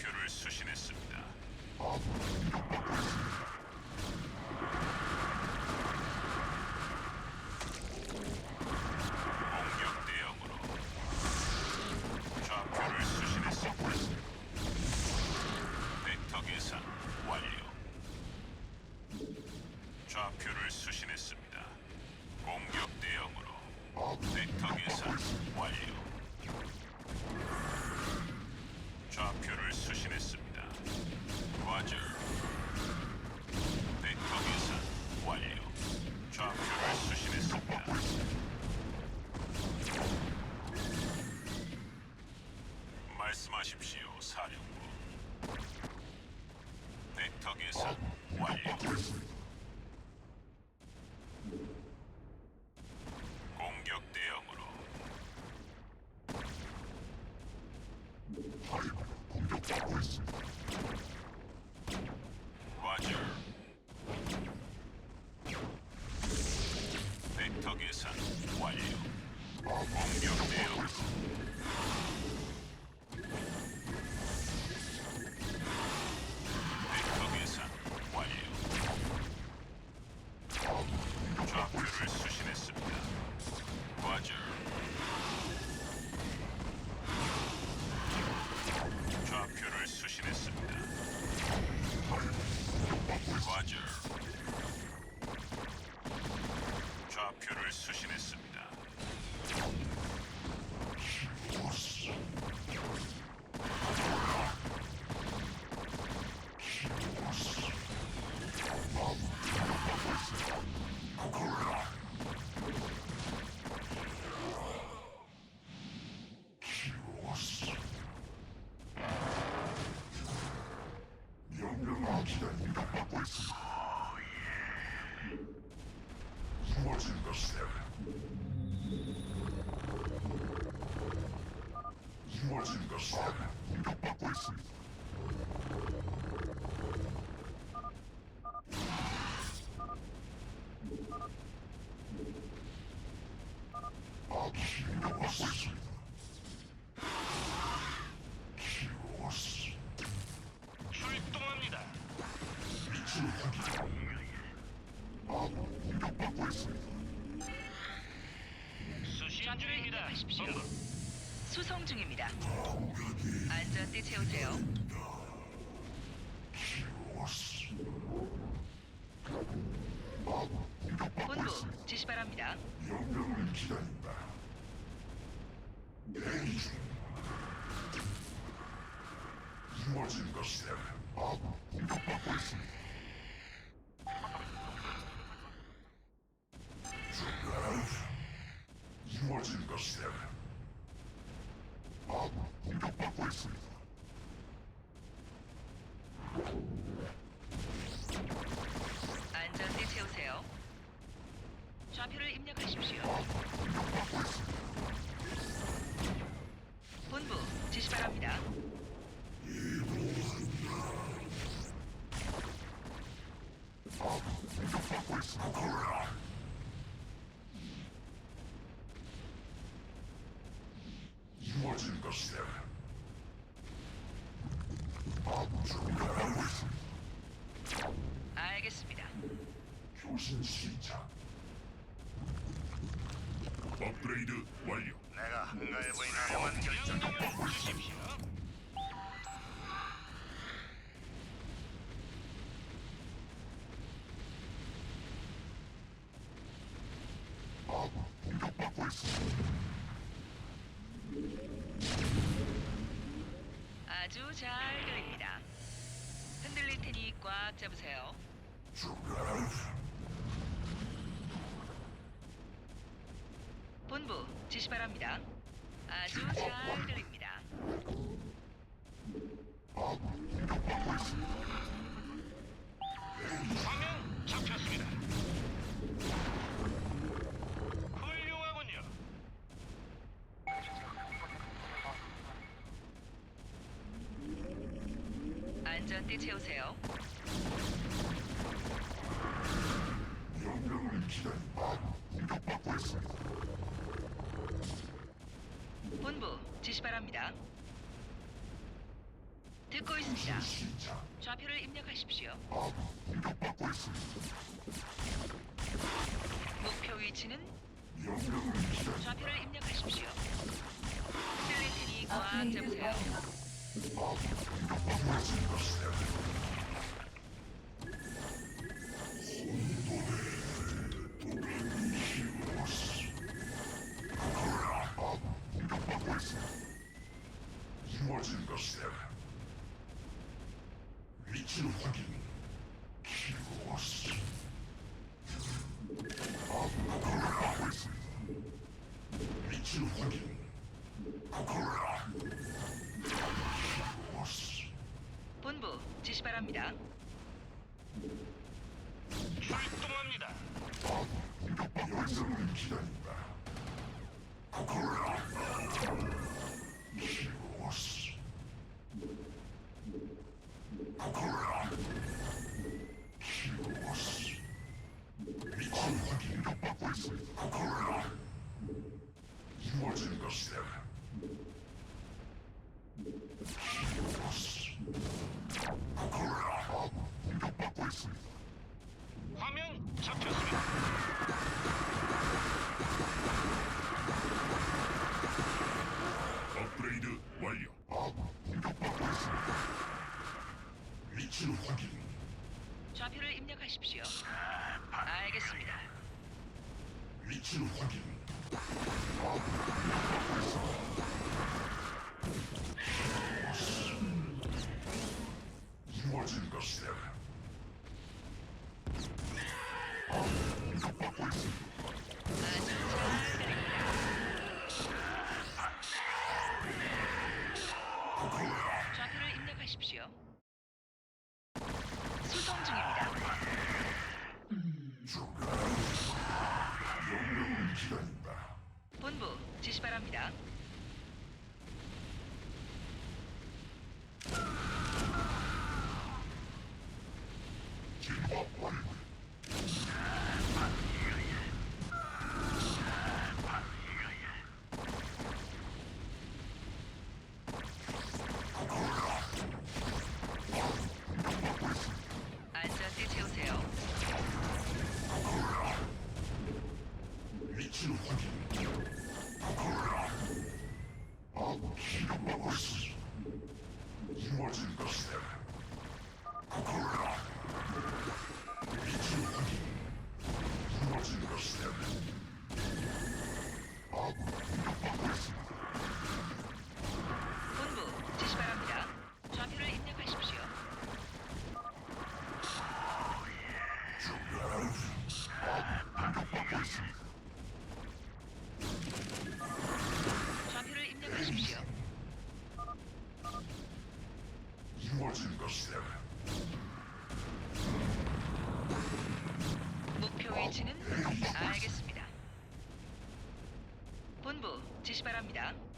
좌표를 수신했습니다. 공격 대응. 벡터 계산 완료. 좌표를 수신했습니다. 과저. 좌표를 수신했습니다. 과저. 좌표를 수신했습니다. 명령을 기다립니다. 받고 있습니다. 이루어진 것을 이루어진 것을 공 하십시오. 수송 중입니다. 안전띠 채우세요. 본부 지시 바랍니다. 명령을 기다린다. 대기 중. 이루어진 것을 아군 공격받고 있습니다. 중간 이루어진 것을 아군 공격받고 있습니다. 안전띠 채우세요. 좌표를 입력하십시오. 본부 지시 바랍니다. 공격받고 있습니다. 이루어진 것을 아군 중간하고 있습니다. 알겠습니다. 교신 시작. 업그레이드 완료. 내가 한가해 보이나 명한 결정을 주십시오. 아군 공격받고 있습니다. 아주 잘 들립니다. 흔들릴 테니 꽉 잡으세요. 중간하 본부 지시 바랍니다. 아주 잘 들립니다. 화면 잡혔습니다. 훌륭하군요. 안전띠 채우세요. 명령을 기다린다. 공격받고 있습니다. 본부 지시 바랍니다. 듣고 있습니다. 좌표를 입력하십시오. 아군 공격받고 있습니다. 목표 위치는 명령을. 좌표를 입력하십시오. 테니 꽉 잡으세요. 것이다. 공격받고 위치 확인. 키로스. 아군을 하고 있습니다. 위치 확인. 코코라. 키로스. 본부 지시 바랍니다. 출동합니다. 열정을 기다린다. 코 확인 받고 있습니다. 코코라. 이루어진 것이다. 키로스. 코코라. 공격받고 있습니다. 화면 잡혔습니다. 업그레이드 완료. 공격받고 있습니다. 위치 확인. 좌표를 입력하십시오. 알겠습니다. 위치 확인. 기다린다. 본부 지시 바랍니다. 진화 완료. 안전띠 채우세요. 위치 확인. 코코라. 아무 기름 먹었어. 이루어진 것이다. 코코라. 위치 확인. 이루어진 것이다. 아무 공격받고 있습니다. 본부 지시 바랍니다. 좌표를 입력하십시오. 공격받고 있습니다. 좌표를 입력하십시오. 이루어진 것이다. 목표 위치는 바랍니다.